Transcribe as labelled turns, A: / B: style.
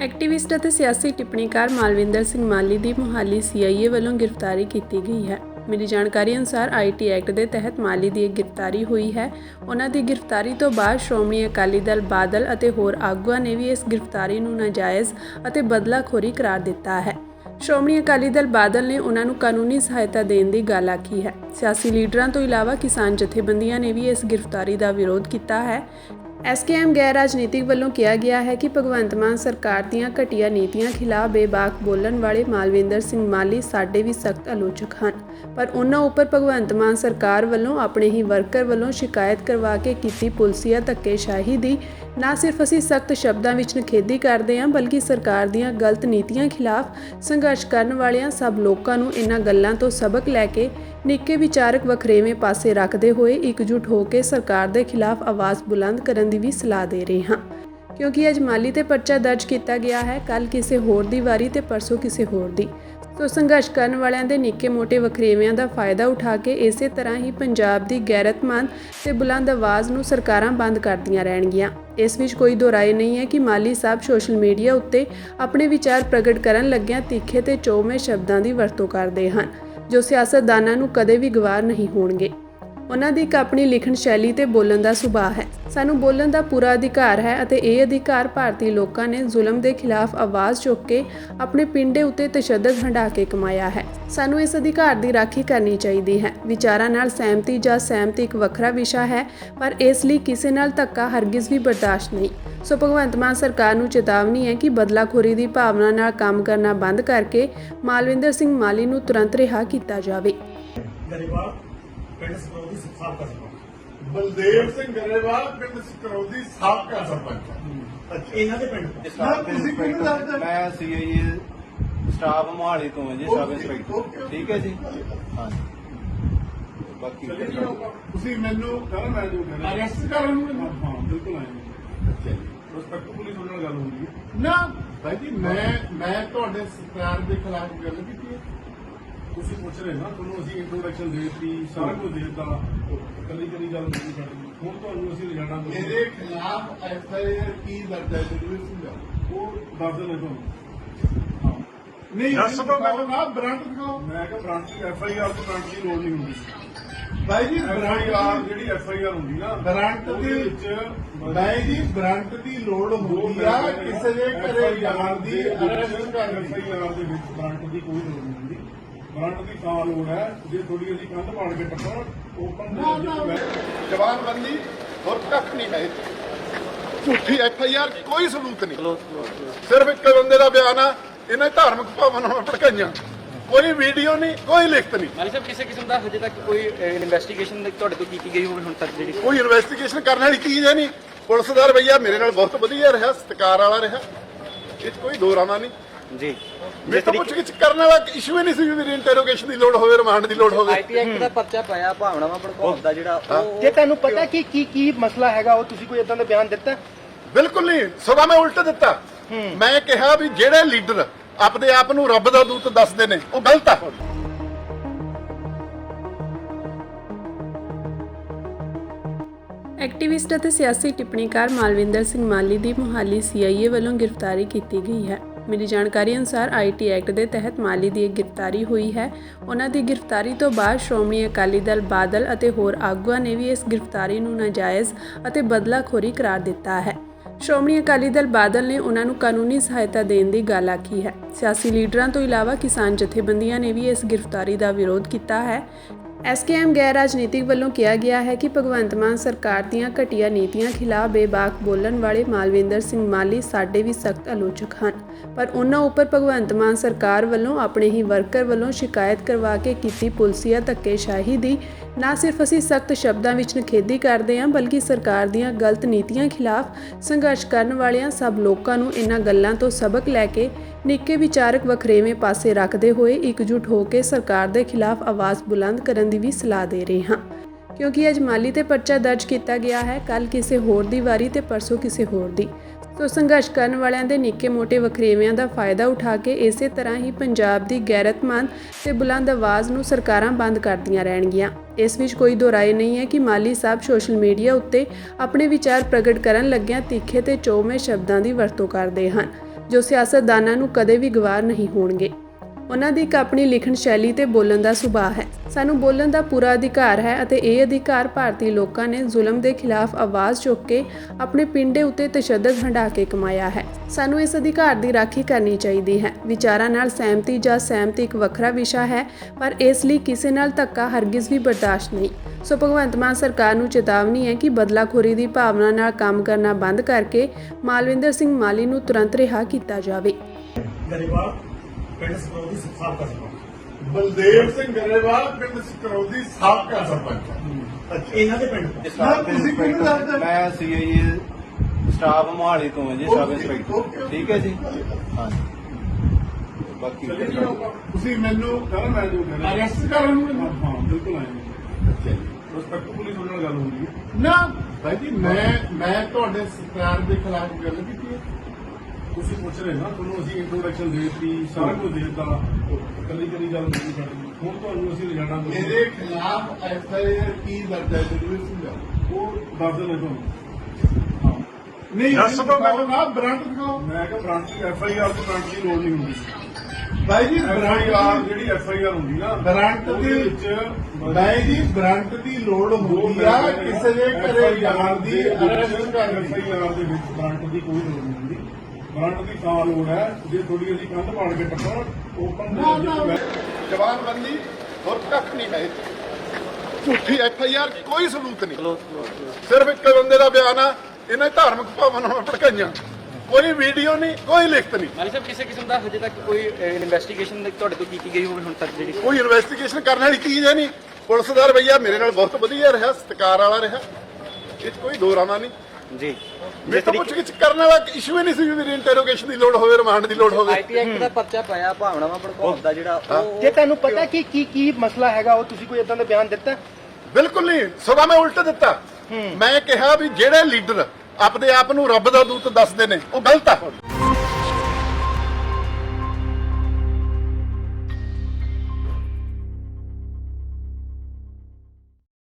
A: Activist ਅਤੇ ਸਿਆਸੀ ਟਿੱਪਣੀਕਾਰ ਮਾਲਵਿੰਦਰ ਸਿੰਘ ਮਾਲੀ ਦੀ ਮੁਹਾਲੀ ਸੀਆਈਏ ਵੱਲੋਂ ਗ੍ਰਿਫਤਾਰੀ ਕੀਤੀ ਗਈ ਹੈ। ਮਿਲੀ ਜਾਣਕਾਰੀ ਅਨੁਸਾਰ ਆਈਟੀ ਐਕਟ ਦੇ ਤਹਿਤ ਮਾਲੀ ਦੀ ਇਹ ਗ੍ਰਿਫਤਾਰੀ ਹੋਈ ਹੈ। ਉਹਨਾਂ ਦੀ ਗ੍ਰਿਫਤਾਰੀ ਤੋਂ ਬਾਅਦ ਸ਼੍ਰੋਮਣੀ ਅਕਾਲੀ ਦਲ ਬਾਦਲ ਅਤੇ ਹੋਰ ਆਗੂਆਂ ਨੇ ਵੀ ਇਸ ਗ੍ਰਿਫਤਾਰੀ ਨੂੰ ਨਾਜਾਇਜ਼ ਅਤੇ ਬਦਲਾਖੋਰੀ ਕਰਾਰ ਦਿੱਤਾ ਹੈ। ਸ਼੍ਰੋਮਣੀ ਅਕਾਲੀ ਦਲ ਬਾਦਲ ਨੇ ਉਹਨਾਂ ਨੂੰ ਕਾਨੂੰਨੀ ਸਹਾਇਤਾ ਦੇਣ ਦੀ ਗੱਲ ਆਖੀ ਹੈ। ਸਿਆਸੀ ਲੀਡਰਾਂ ਤੋਂ ਇਲਾਵਾ ਕਿਸਾਨ ਜਥੇਬੰਦੀਆਂ ਨੇ ਵੀ ਇਸ ਗ੍ਰਿਫਤਾਰੀ ਦਾ ਵਿਰੋਧ ਕੀਤਾ ਹੈ। ਐਸਕੇਐਮ ਗੈਰ ਰਾਜਨੀਤਿਕ ਵੱਲੋਂ ਕਿਹਾ ਗਿਆ ਹੈ ਕਿ ਭਗਵੰਤ ਮਾਨ ਸਰਕਾਰ ਦੀਆਂ ਘਟੀਆ ਨੀਤੀਆਂ ਖਿਲਾਫ ਬੇਬਾਕ ਬੋਲਣ ਵਾਲੇ ਮਾਲਵਿੰਦਰ ਸਿੰਘ ਮਾਲੀ ਸਾਡੇ ਵੀ ਸਖਤ ਆਲੋਚਕ ਹਨ। ਪਰ ਉਹਨਾਂ ਉੱਪਰ ਭਗਵੰਤ ਮਾਨ ਸਰਕਾਰ ਵੱਲੋਂ ਆਪਣੇ ਹੀ ਵਰਕਰ ਵੱਲੋਂ ਸ਼ਿਕਾਇਤ ਕਰਵਾ ਕੇ ਕੀਤੀ ਪੁਲਸੀਆ ਧੱਕੇਸ਼ਾਹੀ ਦੀ ਨਾ ਸਿਰਫ ਅਸੀਂ ਸਖਤ ਸ਼ਬਦਾਂ ਵਿੱਚ ਨਿਖੇਧੀ ਕਰਦੇ ਹਾਂ, ਬਲਕਿ ਸਰਕਾਰ ਦੀਆਂ ਗਲਤ ਨੀਤੀਆਂ ਖਿਲਾਫ ਸੰਘਰਸ਼ ਕਰਨ ਵਾਲਿਆਂ ਸਭ ਲੋਕਾਂ ਨੂੰ ਇਹਨਾਂ ਗੱਲਾਂ ਤੋਂ ਸਬਕ ਲੈ ਕੇ ਨਿੱਕੇ ਵਿਚਾਰਕ ਵਖਰੇਵੇਂ ਪਾਸੇ ਰੱਖਦੇ ਹੋਏ ਇਕਜੁੱਟ ਹੋ ਕੇ ਸਰਕਾਰ ਦੇ ਖਿਲਾਫ ਆਵਾਜ਼ ਬੁਲੰਦ ਕਰਨ ਦੀ ਵੀ ਸਲਾਹ ਦੇ ਰਹੇ ਹਾਂ। ਕਿਉਂਕਿ ਅੱਜ ਮਾਲੀ ਤੇ ਪਰਚਾ ਦਰਜ ਕੀਤਾ ਗਿਆ ਹੈ ਕੱਲ ਕਿਸੇ ਹੋਰ ਦੀ ਵਾਰੀ ਤੇ ਪਰਸੋਂ ਕਿਸੇ ਹੋਰ ਦੀ। ਸੋ ਸੰਘਰਸ਼ ਕਰਨ ਵਾਲਿਆਂ ਦੇ ਨਿੱਕੇ-ਮੋਟੇ ਵਖਰੇਵਿਆਂ ਦਾ ਫਾਇਦਾ ਉਠਾ ਕੇ ਇਸੇ ਤਰ੍ਹਾਂ ਹੀ ਪੰਜਾਬ ਦੀ ਗੈਰਤਮੰਦ ਤੇ ਬੁਲੰਦ ਆਵਾਜ਼ ਨੂੰ ਸਰਕਾਰਾਂ ਬੰਦ ਕਰਦੀਆਂ ਰਹਿਣਗੀਆਂ। ਇਸ ਵਿੱਚ ਕੋਈ ਦੋਰਾਏ ਨਹੀਂ ਹੈ ਕਿ ਮਾਲੀ ਸਾਹਿਬ ਸੋਸ਼ਲ ਮੀਡੀਆ ਉੱਤੇ ਆਪਣੇ ਵਿਚਾਰ ਪ੍ਰਗਟ ਕਰਨ ਲੱਗਿਆਂ ਤਿੱਖੇ ਤੇ ਚੋਵੇਂ ਸ਼ਬਦਾਂ ਦੀ ਵਰਤੋਂ ਕਰਦੇ ਹਨ। ਜੋ ਸਿਆਸਤਦਾਨਾਂ ਨੂੰ ਕਦੇ ਵੀ ਗਵਾਰ ਨਹੀਂ ਹੋਣਗੇ। ਉਹਨਾਂ ਦੀ ਇੱਕ ਆਪਣੀ ਲਿਖਣ ਸ਼ੈਲੀ ਤੇ ਬੋਲਣ ਦਾ ਸੁਭਾਅ ਹੈ। ਸਾਨੂੰ ਬੋਲਣ ਦਾ ਪੂਰਾ ਅਧਿਕਾਰ ਹੈ ਅਤੇ ਇਹ ਅਧਿਕਾਰ ਭਾਰਤੀ ਲੋਕਾਂ ਨੇ ਜ਼ੁਲਮ ਦੇ ਖਿਲਾਫ ਆਵਾਜ਼ ਚੁੱਕ ਕੇ ਆਪਣੇ ਪਿੰਡੇ ਉੱਤੇ ਤਸ਼ੱਦਦ ਹੰਢਾ ਕੇ ਕਮਾਇਆ ਹੈ। ਸਾਨੂੰ ਇਸ ਅਧਿਕਾਰ ਦੀ ਰਾਖੀ ਕਰਨੀ ਚਾਹੀਦੀ ਹੈ। ਵਿਚਾਰਾਂ ਨਾਲ ਸਹਿਮਤੀ ਜਾਂ ਸਹਿਮਤੀ ਇੱਕ ਵੱਖਰਾ ਵਿਸ਼ਾ ਹੈ, ਪਰ ਇਸ ਲਈ ਕਿਸੇ ਨਾਲ ਧੱਕਾ ਹਰਗਿਜ਼ ਵੀ ਬਰਦਾਸ਼ਤ ਨਹੀਂ। ਸੋ ਭਗਵੰਤ ਮਾਨ ਸਰਕਾਰ ਨੂੰ ਚੇਤਾਵਨੀ ਹੈ ਕਿ ਬਦਲਾਖੋਰੀ ਦੀ ਭਾਵਨਾ ਨਾਲ ਕੰਮ ਕਰਨਾ ਬੰਦ ਕਰਕੇ ਮਾਲਵਿੰਦਰ ਸਿੰਘ ਮਾਲੀ ਨੂੰ ਤੁਰੰਤ ਰਿਹਾ ਕੀਤਾ ਜਾਵੇ।
B: ਗਰੀਬਾਲ ਪਿੰਡ ਸਕਰੋਦੀ ਸਾਬਕਾ ਸਰਪੰਚ।
C: ਬਲਦੇਵ ਸਿੰਘ ਗਰੇਵਾਲ ਪਿੰਡ ਸਕਰੋਦੀ ਸਾਬਕਾ ਸਰਪੰਚ।
B: ਅੱਛਾ। ਇਹਨਾਂ ਦੇ ਪਿੰਡ
C: ਨਾ, ਤੁਸੀਂ ਕਿਹਨੂੰ ਦੱਸਦੇ?
D: ਮੈਂ ਸੀਆਈਏ ਸਟਾਫ ਮੋਹਾਲੀ ਤੋਂ ਜੀ ਸਬ ਇੰਸਪੈਕਟਰ। ਠੀਕ ਹੈ ਜੀ? ਹਾਂ ਬਾਕੀ
C: ਤੁਸੀਂ ਮੈਨੂੰ ਕਰ ਮੈਂ ਜੋ ਕਰ ਅਰੈਸਟ ਕਰਨ ਨੂੰ।
B: ਹਾਂ ਬਿਲਕੁਲ ਆਏ
C: ਅੱਛਾ ਜੀ।
B: ਰਿਸਪੈਕਟ ਪੁਲਿਸ ਨਾਲ ਗੱਲ ਹੋਈ ਹੈ
C: ਨਾ ਭਾਈ ਜੀ ਮੈਂ ਮੈਂ ਤੁਹਾਡੇ ਸਰਕਾਰ ਦੇ ਖਿਲਾਫ ਗੱਲ ਕੀਤੀ ਹੈ।
B: ਤੁਸੀਂ ਪੁੱਛ ਰਹੇ ਨਾ ਤੁਹਾਨੂੰ ਅਸੀਂ ਇੰਟਰੋਡਕਸ਼ਨ ਦੇ ਦਿੱਤੀ ਸਾਰਾ ਕੁਝ ਦੇ ਦਿੱਤਾ। ਕੱਲੀ ਕੱਲੀ ਗੱਲ ਨਹੀਂ ਕਰਨੀ ਹੁਣ ਤੁਹਾਨੂੰ ਅਸੀਂ ਲਿਜਾਣਾ
C: ਮੇਰੇ ਖਿਲਾਫ ਐਫ ਆਈ ਆਰ ਕੀ ਦਰਜ ਹੈ ਜਰੂਰ ਸਿੰਘ
B: ਉਹ ਦੱਸ ਦੇਣਾ ਤੁਹਾਨੂੰ।
C: ਨਹੀਂ
B: ਦੱਸ ਦਿਓ ਮੈਨੂੰ।
C: ਨਾ ਬ੍ਰਾਂਡ ਦਿਖਾਓ।
B: ਮੈਂ ਕਿਹਾ ਬ੍ਰਾਂਚ ਦੀ ਐਫ ਆਈ ਆਰ ਤੋਂ ਬ੍ਰਾਂਚ ਦੀ ਲੋੜ ਨਹੀਂ ਹੁੰਦੀ।
C: ਭਾਈ ਜੀ
B: ਐਫ ਆਈ
C: ਬ੍ਰਾਂਡ
B: ਆਰ ਜਿਹੜੀ ਐਫ ਆਈ ਆਰ ਹੁੰਦੀ ਨਾ
C: ਬ੍ਰਾਂਡ ਦੀ
B: ਵਿੱਚ
C: ਭਾਈ ਜੀ ਬ੍ਰਾਂਡ ਦੀ ਲੋੜ ਹੁੰਦੀ ਆ ਕਿਸੇ ਦੇ ਘਰੇ ਜਾਣ ਦੀ ਅਰੈਸਟ ਕਰਨ।
B: ਐਫ
C: ਦੀ
B: ਆਈ ਆਰ ਦੇ ਵਿੱਚ ਬ੍ਰਾਂਟ ਦੀ ਕੋਈ ਲੋੜ ਨਹੀਂ। ਬ੍ਰਾਂਟ ਦੀ ਤਾਂ ਲੋੜ ਹੈ ਜੇ ਥੋੜੀ ਅਸੀਂ ਕੰਧ ਪਾੜ ਕੇ ਟੱਪਣ ਓਪਨ
C: ਜਵਾਨਬੰਦੀ ਹੋਰ ਕੱਖ ਨਹੀਂ ਹੈ ਝੂਠੀ ਐਫ ਆਈ ਆਰ ਕੋਈ ਸਬੂਤ ਨਹੀਂ। ਸਿਰਫ ਇੱਕ ਬੰਦੇ ਦਾ ਬਿਆਨ ਆ ਇਹਨੇ ਧਾਰਮਿਕ ਭਾਵਨਾਵਾਂ ਨਾਲ ਭੜਕਾਈਆਂ। ਕੋਈ ਵੀਡੀਓ ਨਹੀਂ ਕੋਈ ਲਿਖਤ ਨਹੀਂ।
E: ਮਾਲੀ ਸਾਹਿਬ ਕਿਸੇ ਕਿਸਮ ਦਾ ਹਜੇ ਤੱਕ ਕੋਈ ਇਨਵੈਸਟੀਗੇਸ਼ਨ ਤੁਹਾਡੇ ਤੋਂ ਕੀਤੀ ਗਈ ਹੋਵੇ ਹੁਣ ਤੱਕ ਜਿਹੜੀ?
C: ਕੋਈ ਇਨਵੈਸਟੀਗੇਸ਼ਨ ਕਰਨ ਵਾਲੀ ਚੀਜ਼ ਹੈ ਨਹੀਂ। ਪੁਲਿਸ ਦਾ ਰਵੱਈਆ ਮੇਰੇ ਨਾਲ ਬਹੁਤ ਵਧੀਆ ਰਿਹਾ ਸਤਿਕਾਰ ਵਾਲਾ ਰਿਹਾ। ਇਹ ਕੋਈ ਦੋ ਰਾਮਾ ਨਹੀਂ।
E: ਜੀ।
C: ਮੇਰੇ ਤੋਂ ਪੁੱਛ ਗਿੱਛ ਕਰਨ ਵਾਲਾ ਇਸ਼ੂ ਹੀ ਨਹੀਂ ਸੀ ਵੀ ਮੇਰੀ ਇੰਟਰੋਗੇਸ਼ਨ ਦੀ ਲੋੜ ਹੋਵੇ ਰਿਮਾਂਡ ਦੀ ਲੋੜ ਹੋਵੇ।
E: ਆਈਟੀ ਐਕਟ ਦਾ ਪਰਚਾ ਪਾਇਆ ਭਾਵਨਾਵਾਂ ਭੜਕਾਉਣ ਦਾ ਜਿਹੜਾ ਉਹ
F: ਜੇ ਤੁਹਾਨੂੰ ਪਤਾ ਕਿ ਕੀ ਕੀ ਮਸਲਾ ਹੈਗਾ ਉਹ ਤੁਸੀਂ ਕੋਈ ਇਦਾਂ ਦਾ ਬਿਆਨ ਦਿੱਤਾ?
C: ਬਿਲਕੁਲ ਨਹੀਂ ਸਵਾ ਮੈਂ ਉਲਟ ਦਿੱਤਾ। ਮੈਂ ਕਿਹਾ ਵੀ ਜਿਹੜੇ ਲੀਡਰ ਆਪਣੇ ਆਪ ਨੂੰ ਰੱਬ ਦਾ ਦੂਤ ਦੱਸਦੇ ਨੇ ਉਹ ਗਲਤ ਆ।
A: ਐਕਟਿਵਿਸਟ ਅਤੇ ਸਿਆਸੀ ਟਿੱਪਣੀਕਾਰ ਮਾਲਵਿੰਦਰ ਸਿੰਘ ਮਾਲੀ ਦੀ ਮੁਹਾਲੀ ਸੀਆਈਏ ਵੱਲੋਂ ਗ੍ਰਿਫਤਾਰੀ ਕੀਤੀ ਗਈ ਹੈ। ਮਿਲੀ ਜਾਣਕਾਰੀ ਅਨੁਸਾਰ ਆਈਟੀ ਐਕਟ ਦੇ ਤਹਿਤ ਮਾਲੀ ਦੀ ਗ੍ਰਿਫਤਾਰੀ ਹੋਈ ਹੈ। ਉਹਨਾਂ ਦੀ ਗ੍ਰਿਫਤਾਰੀ ਤੋਂ ਬਾਅਦ ਸ਼੍ਰੋਮਣੀ ਅਕਾਲੀ ਦਲ ਬਾਦਲ ਅਤੇ ਹੋਰ ਆਗੂਆਂ ਨੇ ਵੀ ਇਸ ਗ੍ਰਿਫਤਾਰੀ ਨੂੰ ਨਾਜਾਇਜ਼ ਅਤੇ ਬਦਲਾਖੋਰੀ ਕਰਾਰ ਦਿੱਤਾ ਹੈ। ਸ਼੍ਰੋਮਣੀ ਅਕਾਲੀ ਦਲ ਬਾਦਲ ਨੇ ਉਹਨਾਂ ਨੂੰ ਕਾਨੂੰਨੀ ਸਹਾਇਤਾ ਦੇਣ ਦੀ ਗੱਲ ਆਖੀ ਹੈ। ਸਿਆਸੀ ਲੀਡਰਾਂ ਤੋਂ ਇਲਾਵਾ ਕਿਸਾਨ ਜਥੇਬੰਦੀਆਂ ਨੇ ਵੀ ਇਸ ਗ੍ਰਿਫਤਾਰੀ ਦਾ ਵਿਰੋਧ ਕੀਤਾ ਹੈ। ਐਸਕੇਐਮ ਗੈਰ ਰਾਜਨੀਤਿਕ ਵੱਲੋਂ ਕਿਹਾ ਗਿਆ ਹੈ ਕਿ ਭਗਵੰਤ ਮਾਨ ਸਰਕਾਰ ਦੀਆਂ ਘਟੀਆ ਨੀਤੀਆਂ ਖਿਲਾਫ ਬੇਬਾਕ ਬੋਲਣ ਵਾਲੇ ਮਾਲਵਿੰਦਰ ਸਿੰਘ ਮਾਲੀ ਸਾਡੇ ਵੀ ਸਖਤ ਆਲੋਚਕ ਹਨ। ਪਰ ਉਹਨਾਂ ਉੱਪਰ ਭਗਵੰਤ ਮਾਨ ਸਰਕਾਰ ਵੱਲੋਂ ਆਪਣੇ ਹੀ ਵਰਕਰ ਵੱਲੋਂ ਸ਼ਿਕਾਇਤ ਕਰਵਾ ਕੇ ਕੀਤੀ ਪੁਲਸੀਆ ਧੱਕੇਸ਼ਾਹੀ ਦੀ ਨਾ ਸਿਰਫ ਅਸੀਂ ਸਖਤ ਸ਼ਬਦਾਂ ਵਿੱਚ ਨਿਖੇਧੀ ਕਰਦੇ ਹਾਂ, ਬਲਕਿ ਸਰਕਾਰ ਦੀਆਂ ਗਲਤ ਨੀਤੀਆਂ ਖਿਲਾਫ ਸੰਘਰਸ਼ ਕਰਨ ਵਾਲਿਆਂ ਸਭ ਲੋਕਾਂ ਨੂੰ ਇਹਨਾਂ ਗੱਲਾਂ ਤੋਂ ਸਬਕ ਲੈ ਕੇ ਨਿੱਕੇ ਵਿਚਾਰਕ ਵਖਰੇਵੇਂ ਪਾਸੇ ਰੱਖਦੇ ਹੋਏ ਇਕਜੁੱਟ ਹੋ ਕੇ ਸਰਕਾਰ ਦੇ ਖਿਲਾਫ ਆਵਾਜ਼ ਬੁਲੰਦ ਕਰਨ ਦੀ ਵੀ ਸਲਾਹ ਦੇ ਰਹੇ ਹਾਂ। ਕਿਉਂਕਿ ਅੱਜ ਮਾਲੀ ਤੇ ਪਰਚਾ ਦਰਜ ਕੀਤਾ ਗਿਆ ਹੈ ਕੱਲ ਕਿਸੇ ਹੋਰ ਦੀ ਵਾਰੀ ਤੇ ਪਰਸੋਂ ਕਿਸੇ ਹੋਰ ਦੀ। ਸੋ ਸੰਘਰਸ਼ ਕਰਨ ਵਾਲਿਆਂ ਦੇ ਨਿੱਕੇ-ਮੋਟੇ ਵਖਰੇਵਿਆਂ ਦਾ ਫਾਇਦਾ ਉਠਾ ਕੇ ਇਸੇ ਤਰ੍ਹਾਂ ਹੀ ਪੰਜਾਬ ਦੀ ਗੈਰਤਮੰਦ ਤੇ ਬੁਲੰਦ ਆਵਾਜ਼ ਨੂੰ ਸਰਕਾਰਾਂ ਬੰਦ ਕਰਦੀਆਂ ਰਹਿਣਗੀਆਂ। ਇਸ ਵਿੱਚ ਕੋਈ ਦੋਰਾਏ ਨਹੀਂ ਹੈ ਕਿ ਮਾਲੀ ਸਾਹਿਬ ਸੋਸ਼ਲ ਮੀਡੀਆ ਉੱਤੇ ਆਪਣੇ ਵਿਚਾਰ ਪ੍ਰਗਟ ਕਰਨ ਲੱਗਿਆਂ ਤਿੱਖੇ ਤੇ ਚੋਵੇਂ ਸ਼ਬਦਾਂ ਦੀ ਵਰਤੋਂ ਕਰਦੇ ਹਨ। ਜੋ ਸਿਆਸਤਦਾਨਾਂ ਨੂੰ ਕਦੇ ਵੀ ਗਵਾਰ ਨਹੀਂ ਹੋਣਗੇ। ਉਹਨਾਂ ਦੀ ਇੱਕ ਆਪਣੀ ਲਿਖਣ ਸ਼ੈਲੀ ਤੇ ਬੋਲਣ ਦਾ ਸੁਭਾਅ ਹੈ। ਸਾਨੂੰ ਬੋਲਣ ਦਾ ਪੂਰਾ ਅਧਿਕਾਰ ਹੈ ਅਤੇ ਇਹ ਅਧਿਕਾਰ ਭਾਰਤੀ ਲੋਕਾਂ ਨੇ ਜ਼ੁਲਮ ਦੇ ਖਿਲਾਫ ਆਵਾਜ਼ ਚੁੱਕ ਕੇ ਆਪਣੇ ਪਿੰਡੇ ਉੱਤੇ ਤਸ਼ੱਦਦ ਹੰਢਾ ਕੇ ਕਮਾਇਆ ਹੈ। ਸਾਨੂੰ ਇਸ ਅਧਿਕਾਰ ਦੀ ਰਾਖੀ ਕਰਨੀ ਚਾਹੀਦੀ ਹੈ। ਵਿਚਾਰਾਂ ਨਾਲ ਸਹਿਮਤੀ ਜਾਂ ਸਹਿਮਤੀ ਇੱਕ ਵੱਖਰਾ ਵਿਸ਼ਾ ਹੈ, ਪਰ ਇਸ ਲਈ ਕਿਸੇ ਨਾਲ ਧੱਕਾ ਹਰਗਿਜ਼ ਵੀ ਬਰਦਾਸ਼ਤ ਨਹੀਂ। ਸੋ ਭਗਵੰਤ ਮਾਨ ਸਰਕਾਰ ਨੂੰ ਚੇਤਾਵਨੀ ਹੈ ਕਿ ਬਦਲਾਖੋਰੀ ਦੀ ਭਾਵਨਾ ਨਾਲ ਕੰਮ ਕਰਨਾ ਬੰਦ ਕਰਕੇ ਮਾਲਵਿੰਦਰ ਸਿੰਘ ਮਾਲੀ ਨੂੰ ਤੁਰੰਤ ਰਿਹਾ ਕੀਤਾ ਜਾਵੇ।
B: ਗਰੀਬਾਲ ਪਿੰਡ ਸਕਰੋਦੀ ਕਰ ਸਕਦਾ
C: ਬਲਦੇਵ ਸਿੰਘ ਗਰੇਵਾਲ ਪਿੰਡ ਸਕਰੌਦੀ ਸਾਬਕਾ ਸਰਪੰਚ।
B: ਇਹਨਾਂ ਦੇ ਪਿੰਡ।
C: ਨਾ, ਤੁਸੀਂ ਕਿਹਨੂੰ ਦੱਸਦੇ?
D: ਮੈਂ ਸੀਆਈਏ ਸਟਾਫ ਮੋਹਾਲੀ ਤੋਂ ਹਾਂ ਜੀ ਸਬ
C: Okay,
D: ਇੰਸਪੈਕਟਰ।
C: okay.
D: ਠੀਕ ਹੈ ਜੀ? ਬਾਕੀ
C: ਤੁਸੀਂ ਮੈਨੂੰ
B: ਕਰ ਮੈਂ ਜੋ ਕਹਿਣਾ
C: ਅਰੈਸਟ ਕਰਨ ਨੂੰ
B: ਹਾਂ ਬਿਲਕੁਲ ਆਏ ਰਿਸਪੈਕਟ ਪੁਲਿਸ ਨਾਲ ਗੱਲ ਹੋਊਗੀ
C: ਨਾ ਭਾਈ ਜੀ ਮੈਂ ਮੈਂ ਤੁਹਾਡੇ ਸਰਕਾਰ ਦੇ ਖਿਲਾਫ ਗੱਲ ਕੀਤੀ ਹੈ
B: ਤੁਸੀਂ ਪੁੱਛ ਰਹੇ ਨਾ ਤੁਹਾਨੂੰ ਅਸੀਂ ਇੰਟਰੋਡਕਸ਼ਨ ਦੇ ਦਿੱਤੀ ਸਾਰਾ ਕੁਝ ਦੇ ਦਿੱਤਾ। ਕੱਲੀ ਕੱਲੀ ਗੱਲ ਨਹੀਂ ਕਰਨੀ ਹੁਣ ਤੁਹਾਨੂੰ ਅਸੀਂ ਲਿਜਾਣਾ
C: ਮੇਰੇ ਖਿਲਾਫ ਐਫ ਆਈ ਆਰ ਕੀ ਦਰਜ ਹੈ ਜਰੂਰ ਸਮਝਾਓ।
B: ਉਹ ਦੱਸ ਦੇਣਾ ਤੁਹਾਨੂੰ।
C: ਨਹੀਂ
B: ਦੱਸ ਦਿਓ ਮੈਨੂੰ।
C: ਨਾ ਬ੍ਰਾਂਡ ਦਿਖਾਓ।
B: ਮੈਂ ਕਿਹਾ ਬ੍ਰਾਂਚ ਦੀ ਐਫ ਆਈ ਆਰ ਤੋਂ ਬ੍ਰਾਂਚ ਦੀ ਲੋੜ ਨਹੀਂ ਹੁੰਦੀ।
C: ਭਾਈ ਜੀ ਬ੍ਰਾਂਡ
B: ਜਿਹੜੀ ਐਫ ਆਈ ਆਰ ਹੁੰਦੀ ਨਾ
C: ਬ੍ਰਾਂਡ ਦੀ
B: ਵਿੱਚ
C: ਭਾਈ ਜੀ ਬ੍ਰਾਂਡ ਦੀ ਲੋੜ ਹੁੰਦੀ ਆ ਕਿਸੇ ਦੇ ਘਰੇ ਜਾਣ ਦੀ ਅਰੈਸਟ ਕਰਨ।
B: ਐਫ
C: ਦੀ
B: ਆਈ ਆਰ ਦੇ ਵਿੱਚ ਬ੍ਰਾਂਚ ਦੀ ਕੋਈ ਲੋੜ ਨਹੀਂ ਹੁੰਦੀ। ਬ੍ਰਾਂਚ ਦੀ ਤਾਂ ਲੋੜ ਹੈ। ਜੇ ਥੋੜੀ ਅਸੀਂ ਕੰਧ ਪਾੜ ਕੇ ਟੱਪਣ ਓਪਨ
C: ਜਵਾਨਬੰਦੀ ਹੋਰ ਕੱਖ ਨਹੀਂ ਹੈ ਝੂਠੀ ਐਫ ਆਈ ਆਰ ਕੋਈ ਸਬੂਤ ਨਹੀਂ। ਸਿਰਫ ਇੱਕ ਬੰਦੇ ਦਾ ਬਿਆਨ ਆ ਇਹਨੇ ਧਾਰਮਿਕ ਭਾਵਨਾਵਾਂ ਨਾਲ ਭੜਕਾਈਆਂ। ਕੋਈ ਵੀਡੀਓ ਨਹੀਂ ਕੋਈ ਲਿਖਤ ਨਹੀਂ।
E: ਮਾਲੀ ਸਾਹਿਬ ਕਿਸੇ ਕਿਸਮ ਦਾ ਹਜੇ ਤੱਕ ਕੋਈ ਇਨਵੈਸਟੀਗੇਸ਼ਨ ਤੁਹਾਡੇ ਤੋਂ ਕੀਤੀ ਗਈ ਹੋਵੇ ਹੁਣ ਤੱਕ ਜਿਹੜੀ?
C: ਕੋਈ ਇਨਵੈਸਟੀਗੇਸ਼ਨ ਕਰਨ ਵਾਲੀ ਚੀਜ਼ ਹੈ ਨਹੀਂ। ਪੁਲਿਸ ਦਾ ਰਵੱਈਆ ਮੇਰੇ ਨਾਲ ਬਹੁਤ ਵਧੀਆ ਰਿਹਾ ਸਤਿਕਾਰ ਵਾਲਾ ਰਿਹਾ। ਇਹ ਕੋਈ ਦੋ ਰਾਮਾ ਨਹੀਂ।
E: ਜੀ।
C: ਮੇਰੇ ਤੋਂ ਪੁੱਛ ਗਿੱਛ ਕਰਨ ਵਾਲਾ ਇਸ਼ੂ ਹੀ ਨਹੀਂ ਸੀ ਵੀ ਮੇਰੀ ਇੰਟਰੋਗੇਸ਼ਨ ਦੀ ਲੋੜ ਹੋਵੇ ਰਿਮਾਂਡ ਦੀ ਲੋੜ ਹੋਵੇ।
E: ਆਈਟੀ ਐਕਟ ਦਾ ਪਰਚਾ ਪਾਇਆ ਭਾਵਨਾਵਾਂ ਭੜਕਾਉਣ ਦਾ ਜਿਹੜਾ ਉਹ
F: ਜੇ ਤੁਹਾਨੂੰ ਪਤਾ ਕਿ ਕੀ ਕੀ ਮਸਲਾ ਹੈਗਾ ਉਹ ਤੁਸੀਂ ਕੋਈ ਇਦਾਂ ਦਾ ਬਿਆਨ ਦਿੱਤਾ?
C: ਬਿਲਕੁਲ ਨਹੀਂ ਸਦਾ ਮੈਂ ਉਲਟ ਦਿੱਤਾ। ਮੈਂ ਕਿਹਾ ਵੀ ਜਿਹੜੇ ਲੀਡਰ ਆਪਣੇ ਆਪ ਨੂੰ ਰੱਬ ਦਾ ਦੂਤ ਦੱਸਦੇ ਨੇ ਉਹ ਗਲਤ ਆ।